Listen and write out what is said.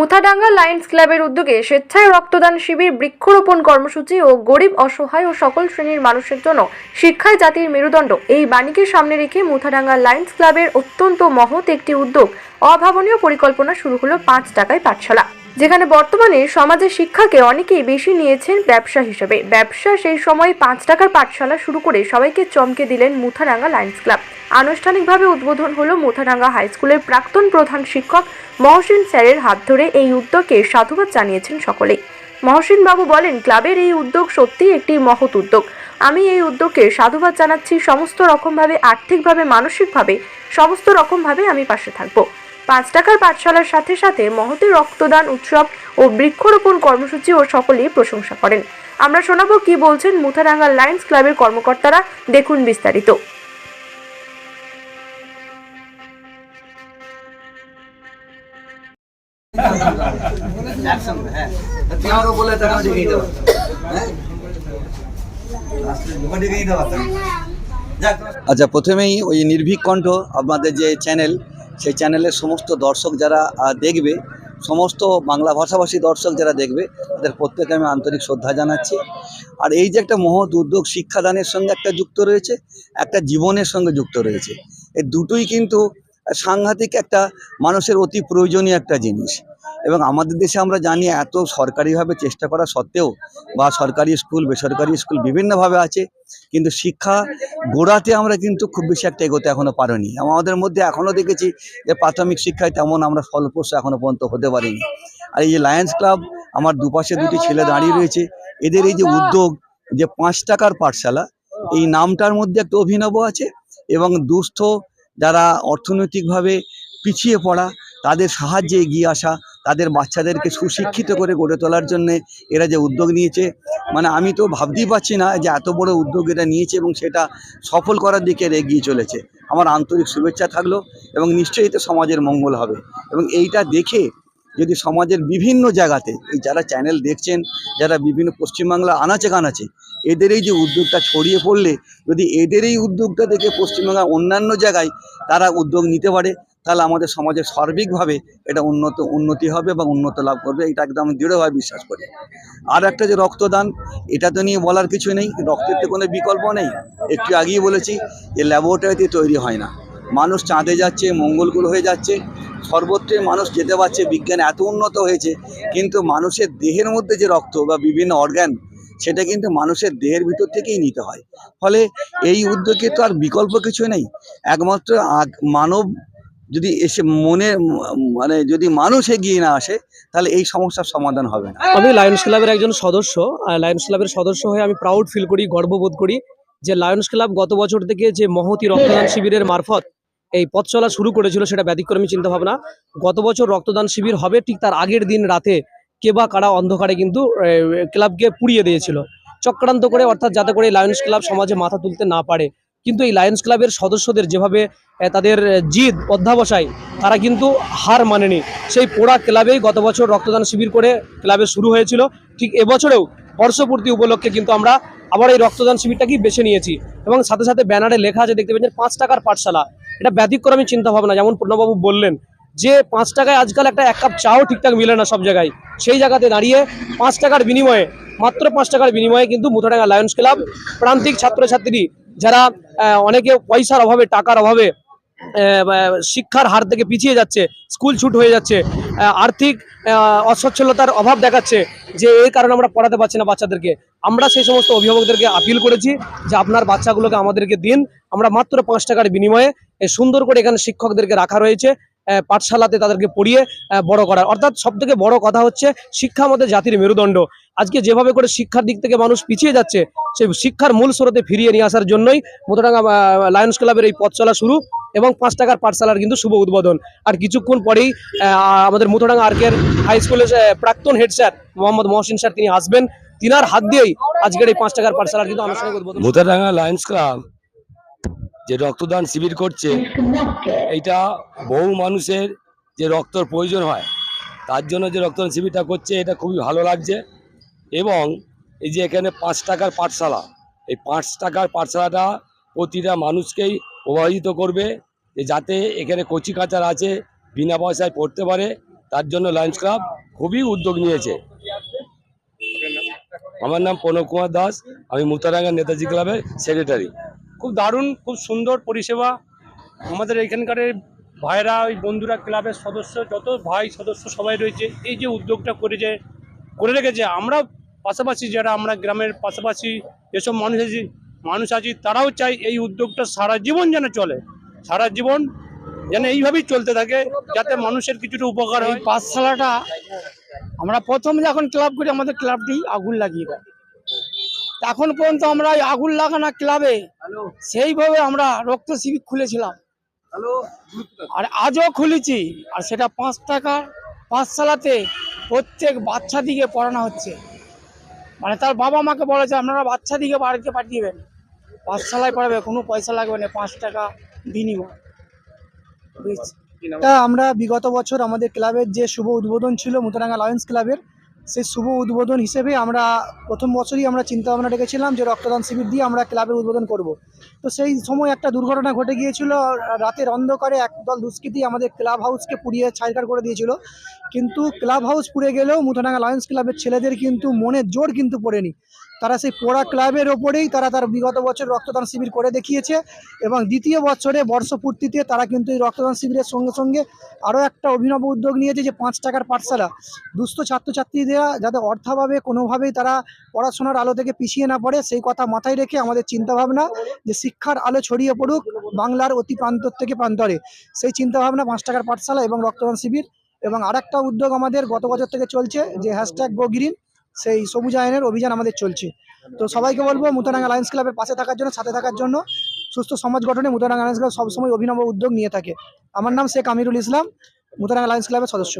মুথাডাঙ্গা Lions ক্লাবের উদ্যোগে স্বেচ্ছায় রক্তদান শিবির, বৃক্ষরোপণ কর্মসূচি ও গরিব, অসহায় ও সকল শ্রেণির মানুষের জন্য শিক্ষায় জাতির মেরুদণ্ড। এই বাণীকে সামনে রেখে মুথাডাঙ্গা লায়ন্স ক্লাবের অত্যন্ত মহৎ একটি উদ্যোগ। অভাবনীয় পরিকল্পনা শুরু হলো পাঁচ টাকায় পাঠশালা। যেখানে বর্তমানে সমাজে শিক্ষাকে অনেকেই বেশি নিয়েছেন ব্যবসা হিসেবে। ব্যবসা সেই সময় পাঁচ টাকার পাঠশালা শুরু করে সবাইকে চমকে দিলেন মুথারাঙ্গা লায়ন্স ক্লাব। আনুষ্ঠানিকভাবে উদ্বোধন হলো মুথাডাঙ্গা হাই স্কুলের প্রাক্তন প্রধান শিক্ষক মহসিন স্যারের হাত ধরে এই উদ্যোগকে সাধুবাদ জানিয়েছেন সকলেই। মহসিন বাবু বলেন, ক্লাবের এই উদ্যোগ সত্যিই একটি মহৎ উদ্যোগ। আমি এই উদ্যোগকে সাধুবাদ জানাচ্ছি সমস্ত রকমভাবে, আর্থিকভাবে, মানসিকভাবে, সমস্ত রকমভাবে আমি পাশে থাকব। পাঁচ টাকার পাঠশালার সাথে সাথে মহতি রক্তদান উৎসব ও বৃক্ষরোপণ কর্মসূচি ও সকলেই প্রশংসা করেন। আমরা শোনাবো কি বলছেন মুথাডাঙ্গা লায়ন্স ক্লাবের কর্মকর্তারা। দেখুন বিস্তারিত। হ্যাঁ। হ্যাঁ? আচ্ছা প্রথমেই ওই নির্ভীক কণ্ঠ আপনাদের যে চ্যানেল সেই চ্যানেলের সমস্ত দর্শক যারা দেখবে, সমস্ত বাংলা ভাষাভাষী দর্শক যারা দেখবে, তাদের প্রত্যেকে আমি আন্তরিক শ্রদ্ধা জানাচ্ছি। আর এই যে একটা মহৎ উদ্যোগ শিক্ষাদানের সঙ্গে একটা যুক্ত রয়েছে, একটা জীবনের সঙ্গে যুক্ত রয়েছে। এই দুটোই কিন্তু সাংঘাতিক একটা মানুষের অতি প্রয়োজনীয় একটা জিনিস। এবং আমাদের দেশে আমরা জানি এত সরকারিভাবে চেষ্টা করা সত্ত্বেও বা সরকারি স্কুল, বেসরকারি স্কুল বিভিন্নভাবে আছে, কিন্তু শিক্ষা গোড়াতে আমরা কিন্তু খুব বেশি একটা এগোতে এখনও পারিনি। আমাদের মধ্যে এখনও দেখেছি যে প্রাথমিক শিক্ষায় তেমন আমরা ফলপ্রসূ এখনও পর্যন্ত হতে পারিনি। আর এই যে লায়ন্স ক্লাব আমার দুপাশে দুটি ছেলে দাঁড়িয়ে রয়েছে, এদের এই যে উদ্যোগ যে পাঁচ টাকার পাঠশালা, এই নামটার মধ্যে একটা অভিনব আছে এবং দুস্থ যারা অর্থনৈতিকভাবে পিছিয়ে পড়া, তাদের সাহায্যে এগিয়ে আসা তাদের বাচ্চাদেরকে সুশিক্ষিত করে গড়ে তোলার জন্যে এরা যে উদ্যোগ নিয়েছে। মানে আমি তো ভাবতেই পারছি না যে এত বড় উদ্যোগ এটা নিয়েছে এবং সেটা সফল করার দিকে এগিয়ে চলেছে। আমার আন্তরিক শুভেচ্ছা থাকল এবং নিশ্চয়ই এতে সমাজের মঙ্গল হবে এবং এইটা দেখে যদি সমাজের বিভিন্ন জায়গাতে এই যারা চ্যানেল দেখছেন, যারা বিভিন্ন পশ্চিমবাংলা আনাচে কানাচে এদের এই যে উদ্যোগটা ছড়িয়ে পড়লে, যদি এদের এই উদ্যোগটা দেখে পশ্চিমবাংলার অন্যান্য জায়গায় তারা উদ্যোগ নিতে পারে তাহলে আমাদের সমাজে সার্বিকভাবে এটা উন্নত, উন্নতি হবে বা উন্নত লাভ করবে, এটা একদম দৃঢ়ভাবে বিশ্বাস করি। আর একটা যে রক্তদান, এটা তো নিয়ে বলার কিছু নেই, রক্তের তো কোনো বিকল্প নেই। একটু আগেই বলেছি যে ল্যাবরেটরিতে তৈরি হয় না। মানুষ চাঁদে যাচ্ছে মঙ্গলগুলো হয়ে যাচ্ছে, সর্বত্রই মানুষ যেতে পারছে, বিজ্ঞান এত উন্নত হয়েছে, কিন্তু মানুষের দেহের মধ্যে যে রক্ত বা বিভিন্ন অর্গ্যান সেটা কিন্তু মানুষের দেহের ভিতর থেকেই নিতে হয়। ফলে এই উদ্যোগে তো আর বিকল্প কিছু নেই। একমাত্র মানব যদি এসে মনে মানে যদি মানুষ এগিয়ে না আসে, তাহলে এই সমস্যার সমাধান হবে না। আমি লায়ন্স ক্লাবের একজন সদস্য, আর লায়ন্স ক্লাবের সদস্য হয়ে আমি প্রাউড ফিল করি, গর্ববোধ করি যে লায়ন্স ক্লাব গত বছর থেকে যে মহতি রক্তদান শিবিরের মারফত এই পথ চলা শুরু করেছিল সেটা ব্যতিক্রমী চিন্তাভাবনা। গত বছর রক্তদান শিবির হবে, ঠিক তার আগের দিন রাতে কে বা কারা অন্ধকারে কিন্তু ক্লাবকে পুড়িয়ে দিয়েছিল। চক্রান্ত করে, অর্থাৎ যাতে করে লায়ন্স ক্লাব সমাজে মাথা তুলতে না পারে। কিন্তু এই লায়ন্স ক্লাবের সদস্যদের যেভাবে তাদের জিদ অধ্যাবসায়, তারা কিন্তু হার মানেনি। সেই পোড়া ক্লাবেই গত বছর রক্তদান শিবির করে ক্লাবে শুরু হয়েছিল। ঠিক এবছরেও বর্ষপূর্তি উপলক্ষে কিন্তু আমরা আবার এই রক্তদান শিবিরটাকেই বেছে নিয়েছি। এবং সাথে সাথে ব্যানারে লেখা আছে, দেখতে পাচ্ছেন পাঁচ টাকার পাঠশালা। এটা ব্যতিক্রমী চিন্তা ভাবনা যেমন পূর্ণবাবু বললেন, যে পাঁচ টাকায় আজকাল একটা এক কাপ চাও ঠিকঠাক মিলে না সব জায়গায়। সেই জায়গাতে দাঁড়িয়ে পাঁচ টাকার বিনিময়ে, মাত্র পাঁচ টাকার বিনিময়ে কিন্তু মুথাডাঙ্গা লায়ন্স ক্লাব প্রান্তিক ছাত্রছাত্রী যারা অনেকে পয়সার অভাবে, টাকার অভাবে শিক্ষার হার থেকে পিছিয়ে যাচ্ছে, স্কুল ছুট হয়ে যাচ্ছে আর্থিক অসচ্ছলতার অভাব দেখাচ্ছে যে এই কারণে আমরা পড়াতে পারছি না বাচ্চাদেরকে। আমরা সেই সমস্ত অভিভাবকদেরকে আপিল করেছি যে আপনার বাচ্চাগুলোকে আমাদেরকে দিন। আমরা মাত্র পাঁচ টাকার বিনিময়ে সুন্দর করে এখানে শিক্ষকদেরকে রাখা রয়েছে পাঠশালাতে তাদেরকে পড়িয়ে বড় করার। অর্থাৎ সব থেকে বড় কথা হচ্ছে শিক্ষা আমাদের জাতির মেরুদণ্ড। আজকে যেভাবে করে শিক্ষার দিক থেকে মানুষ পিছিয়ে যাচ্ছে, সেই শিক্ষার মূল স্রোতে ফিরিয়ে নিয়ে আসার জন্যই মোতরাঙ্গা লায়ন্স ক্লাবের এই পথ চলা শুরু এবং পাঁচ টাকার পাঠশালার কিন্তু শুভ উদ্বোধন। আর কিছুক্ষণ পরেই আমাদের মুথোডাঙ্গা আর্কের হাই স্কুলের প্রাক্তন head sir Mohammad Mohsin sir তিনি আসবেন। তিনার হাত দিয়েই আজকের এই পাঁচ টাকার পাঠশালার কিন্তু আনুষ্ঠানিক উদ্বোধন ভূতাডাঙ্গা লায়ন্স ক্লাব যে রক্তদান শিবির করছে এটা বহু মানুষের যে রক্তর প্রয়োজন হয়, তার জন্য যে রক্তদান শিবিরটা করছে, এটা খুবই ভালো লাগছে। এবং এই যে এখানে পাঁচ টাকার পাঠশালা, এই পাঁচ টাকার পাঠশালাটা প্রতিটা মানুষকেই প্রভাবিত করবে যে যাতে এখানে কচি কাচার আছে, বিনা পয়সায় পড়তে পারে, তার জন্য লায়ন্স ক্লাব খুবই উদ্যোগ নিয়েছে। আমার নাম প্রণব কুমার দাস, আমি মুতারাঙ্গা নেতাজি ক্লাবের সেক্রেটারি খুব দারুণ, খুব সুন্দর পরিষেবা। আমাদের এখানকার ভাইরা, ওই বন্ধুরা ক্লাবের সদস্য, যত ভাই সদস্য সবাই রয়েছে, এই যে উদ্যোগটা করেছে, করে রেখেছে আমরা পাশাপাশি যারা আমরা গ্রামের পাশাপাশি যেসব মানুষ আছি মানুষ আছি তারাও চাই এই উদ্যোগটা সারা জীবন যেন চলে। সারা জীবন যেন এইভাবেই চলতে থাকে যাতে মানুষের কিছুটা উপকার হয়। পাঠশালাটা আমরা প্রথম যখন ক্লাব করি আমাদের ক্লাবটি আগুন লাগিয়ে দেয়। তা এখন পর্যন্ত আমরা এই আগুন লাগানো ক্লাবে সেইভাবে আমরা রক্ত শিবির খুলেছিলাম। আর আজও খুলেছি। আর সেটা পাঁচ টাকার পাঠশালাতে প্রত্যেক বাচ্চা দিকে পড়ানো হচ্ছে। মানে তার বাবা মাকে বলেছে, আপনারা বাচ্চা দিকে বাড়িতে পাঠিয়েবেন। পাঠশালায় পড়াবে, কোনো পয়সা লাগবে না, পাঁচ টাকা বিনিময় আমরা বিগত বছর আমাদের ক্লাবের যে শুভ উদ্বোধন ছিল মুতারাঙ্গা লায়ন্স ক্লাবের সেই শুভ উদ্বোধন হিসেবে আমরা প্রথম বছরই আমরা চিন্তা ভাবনা রেখেছিলাম যে রক্তদান শিবির দিয়ে আমরা ক্লাবের উদ্বোধন করব। তো সেই সময় একটা দুর্ঘটনা ঘটে গিয়েছিল, রাতের অন্ধকারে একদল দুষ্কৃতি আমাদের ক্লাব হাউসকে পুড়িয়ে ছাইকার করে দিয়েছিল। কিন্তু ক্লাব হাউস পুড়ে গেলেও মুথানাঙ্গা লায়ন্স ক্লাবের ছেলেদের কিন্তু মনের জোর কিন্তু পড়েনি। তারা সেই পোড়া ক্লাবের ওপরেই তারা তার বিগত বছর রক্তদান শিবির করে দেখিয়েছে এবং দ্বিতীয় বছরে বর্ষপূর্তিতে তারা কিন্তু এই রক্তদান শিবিরের সঙ্গে সঙ্গে আরও একটা অভিনব উদ্যোগ নিয়েছে যে পাঁচ টাকার পাঠশালা। দুস্থ ছাত্রছাত্রীরা যাতে অর্থাভাবে কোনোভাবেই তারা পড়াশোনার আলো থেকে পিছিয়ে না পড়ে, সেই কথা মাথায় রেখে আমাদের চিন্তাভাবনা যে শিক্ষার আলো ছড়িয়ে পড়ুক বাংলার অতি প্রান্তর থেকে প্রান্তরে। সেই চিন্তাভাবনা পাঁচ টাকার পাঠশালা এবং রক্তদান শিবির এবং আরেকটা উদ্যোগ আমাদের গত বছর থেকে চলছে যে হ্যাশট্যাগ গো গ্রিন সেই সবুজ আয়নের অভিযান আমাদের চলছে। তো সবাইকে বলব মুতারাঙ্গা লায়ন্স ক্লাবের পাশে থাকার জন্য, সাথে থাকার জন্য সুস্থ সমাজ গঠনে মুতারাঙ্গা লায়ন্স ক্লাব সবসময় অভিনব উদ্যোগ নিয়ে থাকে। আমার নাম শেখ আমিরুল ইসলাম মুতারাঙ্গা লায়ন্স ক্লাবের সদস্য।